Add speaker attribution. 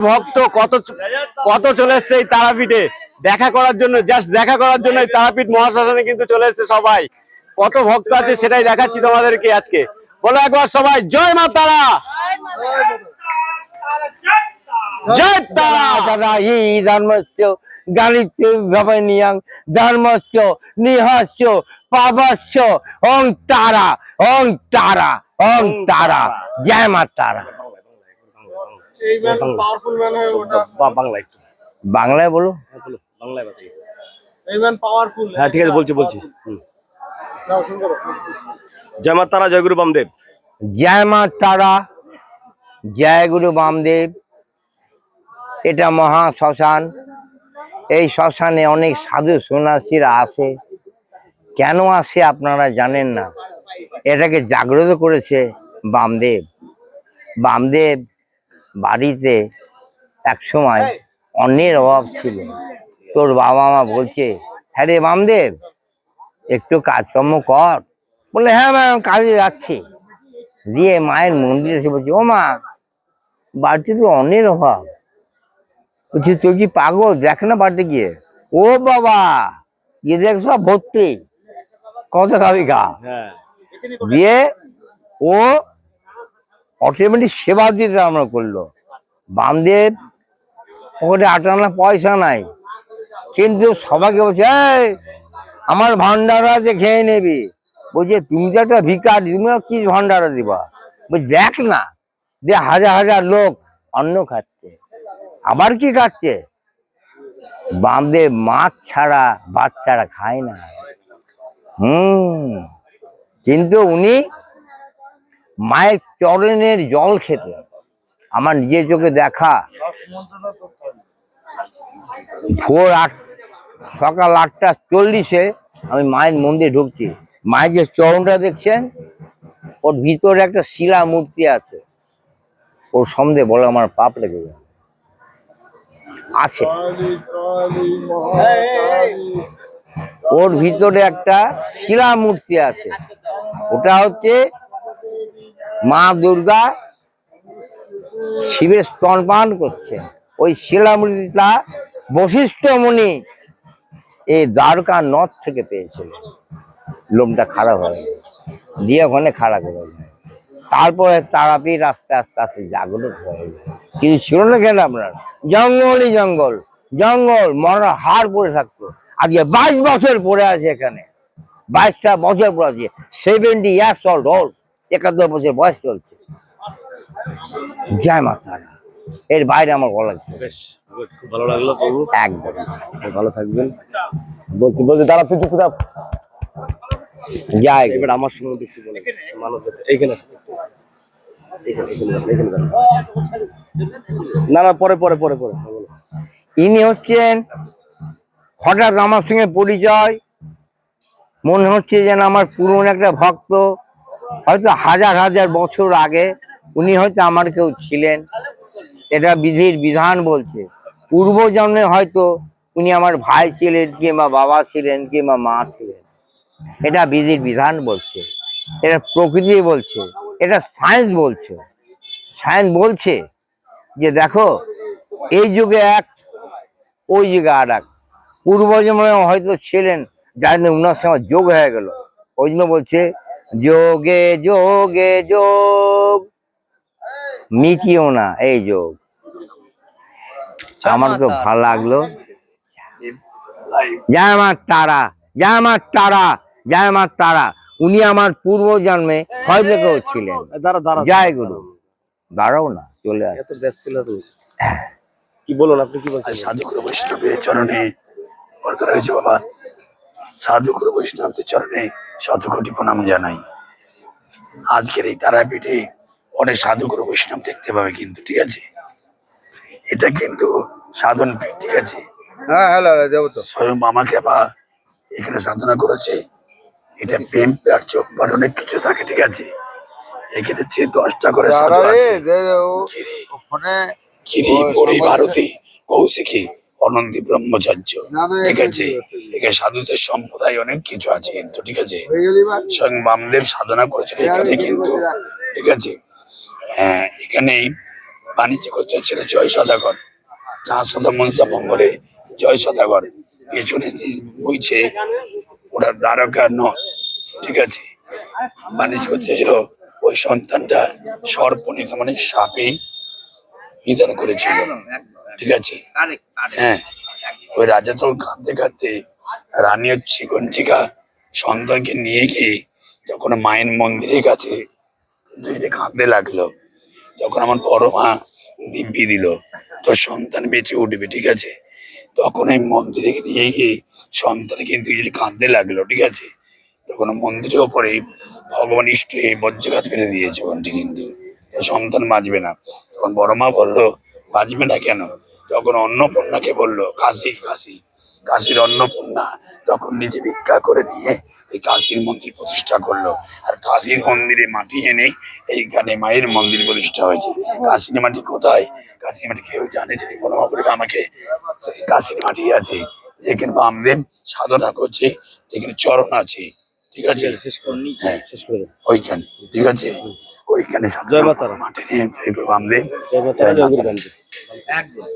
Speaker 1: ভক্ত কত কত চলে এসছে এই তারাপীঠে? দেখা করার জন্য জাস্ট দেখা করার জন্য তারাপীঠ মহাশ্মশানে কিন্তু চলে এসছে সবাই। কত ভক্ত আছে সেটাই দেখাচ্ছি তোমাদেরকে আজকে। বলো একবার সবাই, জয় মা তারা! জয় তারা!
Speaker 2: দাদা হি ধর্মস্য গালিত্য ভবনিয়াং ধর্মস্য নিহস্য পাবস্য ওং তারা ওং তারা ওং তারা, জয় মা তারা!
Speaker 3: হয়ে
Speaker 2: বাংলায় বলো
Speaker 1: হ্যাঁ, বাংলায় বলো।
Speaker 3: এই ম্যান পাওয়ারফুল
Speaker 1: হ্যাঁ ঠিক আছে বলছি বলছি। জয় মা তারা জয় গুরু বামদেব।
Speaker 2: জয় মা তারা জয় গুরু বামদেব। এটা মহা শ্মশান। এই শ্মশানে অনেক সাধু সন্ন্যাসীরা আসে কেন আসে আপনারা জানেন না? এটাকে জাগ্রত করেছে বামদেব। বামদেব বাড়িতে এক সময় অন্যের অভাব ছিল। তোর বাবা মা বলছে হ্যাঁ রে বামদেব একটু কাজকর্ম কর। বলে হ্যাঁ ম্যাম কাজে যাচ্ছি। দিয়ে মায়ের মন্দিরে এসে বলছি ও মা বাড়িতে তো অন্যের অভাব। বলছি তুই কি পাগল? দেখ না বাড়িতে গিয়ে। ও বাবা গিয়ে দেখ সব ভর্তি। কত খাবি খা
Speaker 1: হ্যাঁ।
Speaker 2: দিয়ে ও অটোমেটিক সেবা দিতে আমরা করল। বামদেব ওখানে আটানা পয়সা নাই। কিন্তু সবাইকে বলছে আমার ভান্ডারা আছে খেয়ে নেবি। বলছে, তুমি তো একটা ভিকার তুমি কি ভান্ডারা দিবা? বলছি, দেখ না যে হাজার হাজার লোক অন্ন খাচ্ছে। আবার কি খাচ্ছে? বামদেব মাছ ছাড়া বাচ্চারা খায় না। হুম, কিন্তু উনি মায়ের চরণের জল খেতে। আমার নিজের চোখে দেখা। ভোর আট, সকাল আটটা চল্লিশে আমি মায়ের মন্দিরে ঢুকছি। মায়ের যে চরণটা দেখছেন, ওর ভিতরে একটা শিলা মূর্তি আছে। ওর সন্ধে বলে আমার পাপ লেগে যাবে আছে। ওর ভিতরে একটা শিলা মূর্তি আছে। ওটা হচ্ছে মা দুর্গা শিবের স্তনপান করছে ওই শিলা মূর্তিটা বশিষ্ঠ মুনি এই দ্বারকা নদ থেকে পেয়েছিল লোমটা খারাপ হয় দিয়ে ওখানে খারাপ করে দেয়। তারপরে তারাপীঠ আস্তে আস্তে আস্তে জাগ্রত হয়ে যায় কিন্তু ছিল না কেন আপনার? জঙ্গলই জঙ্গল। জঙ্গল, মরার হাড় পড়ে থাকতো। আজকে বাইশ বছর পড়ে আছে এখানে। বাইশটা বছর পড়ে আছে। সেভেন্টি ইয়ার্স অল্ড ওল্ড একাত্তর বছর বয়স চলছে। জয় মাতা এর বাইরে আমার বলা
Speaker 1: ভালো লাগল
Speaker 2: একদম।
Speaker 1: ভালো থাকবেন। বলছি বলছি দাঁড়া তুই চুপ
Speaker 2: গুরু।
Speaker 1: এবার আমার সঙ্গে একটু বলে মানব এইখানে। না না পরে পরে পরে পরে।
Speaker 2: ইনি হচ্ছেন হঠাৎ আমার সঙ্গে পরিচয়। মনে হচ্ছে যেন আমার পুরনো একটা ভক্ত। হয়তো হাজার হাজার বছর আগে উনি হয়তো আমার কেউ ছিলেন। এটা বিধির বিধান বলছে। পূর্ব জন্মে হয়তো উনি আমার ভাই ছিলেন, কিংবা বাবা ছিলেন, কিংবা মা ছিলেন। এটা বিধির বিধান বলছে। এটা প্রকৃতি বলছে। এটা সায়েন্স বলছে। সায়েন্স বলছে যে দেখো, এই যুগে এক, ওই যুগে আর এক। পূর্বজন্মে হয়তো ছিলেন, যার উনার সঙ্গে যোগ হয়ে গেল। ওই জন্য বলছে যোগে যোগে যোগ। মিটিও না এই যোগ। আমার তো ভালো লাগল। জয় মা তারা জয় মা তারা জয় মা তারা। উনি আমার পূর্ব জন্মে হয়তো কেউ ছিলেন
Speaker 1: দাঁড়া দাঁড়া
Speaker 2: জয় গুরু। দাঁড়াও না চলে আস
Speaker 1: এত ব্যস্ত ছিল কি বলুন আপনি কি বলছেন?
Speaker 4: সাধুগুরু বৈষ্ণবের চরণে বলতে রয়েছে বাবা। সাধুগুরু বৈষ্ণবদের চরণে শত কোটি প্রণাম জানাই। আজকের এই তারাপীঠে অনেক সাধুগুরু বৈষ্ণব দেখতে পাবে কিন্তু ঠিক আছে? এটা কিন্তু সাধন পীঠ ঠিক আছে?
Speaker 2: হ্যাঁ হ্যালো
Speaker 4: স্বয়ং মামা কেবা এখানে সাধনা করেছে। এটা প্রেম প্যার চোখ পাট অনেক কিছু থাকে ঠিক আছে? এখানে যে দশটা করে সাধু আছে। গিরি। গিরি পরি ভারতী কৌশিকী। অনন্দী ব্রহ্মচার্য। ঠিক আছে? এখানে সাধুদের সম্প্রদায় অনেক কিছু আছে কিন্তু ঠিক আছে? স্বয়ং বামদেব সাধনা করেছিল এখানে কিন্তু ঠিক আছে? হ্যাঁ এখানে বাণিজ্য করতে ছিল জয় সদাগর। চা শত মনসা মঙ্গলে জয় সদাগর। পেছনে বইছে ওটা দ্বারকা নয় ঠিক আছে? বাণিজ্য করতেছিল ওই সন্তানটা সর্পনিত মানে সাপে নিধন করেছিল। ঠিক আছে? হ্যাঁ। ওই রাজা তখন কাঁদতে কাঁদতে রানী হচ্ছে কঞ্চিকা সন্তানকে নিয়ে গিয়ে যখন মায়ের মন্দিরের কাছে কাঁদতে লাগল তখন আমার বড় মা দিব্যি দিল তোর সন্তান বেঁচে উঠবে ঠিক আছে? তখন এই মন্দিরে দিয়ে গিয়ে সন্তান কিন্তু কাঁদতে লাগল ঠিক আছে? তখন মন্দিরের ওপরে ভগবান ইষ্ট বজ্রঘাত ফেলে দিয়েছে ওখানটি কিন্তু। সন্তান বাঁচবে না। তখন বড় মা বলল বাঁচবে না কেন? তখন অন্নপূর্ণাকে বলল, কাশি কাশি, কাশির অন্নপূর্ণা, তখন নিজে ভিক্ষা করে নিয়ে এই কাশীর মন্দির প্রতিষ্ঠা করল। আর কাশীর মন্দিরে মাটি এনে এইখানে মায়ের মন্দির প্রতিষ্ঠা হয়েছে। কাশীর মাটি কোথায়? কাশীর মাটি কেউ জানে, যদি কোনো অপরে আমাকে সেই কাশীর মাটি আছে, যেখানে বামদেব সাধনা করছে, যেখানে চরণ আছে ঠিক আছে? হ্যাঁ। ওইখানে ঠিক আছে? ওইখানে জয় মাতারা। মাঠে নিয়ে জয় বামদেব জয় মাতা দি।
Speaker 1: একদম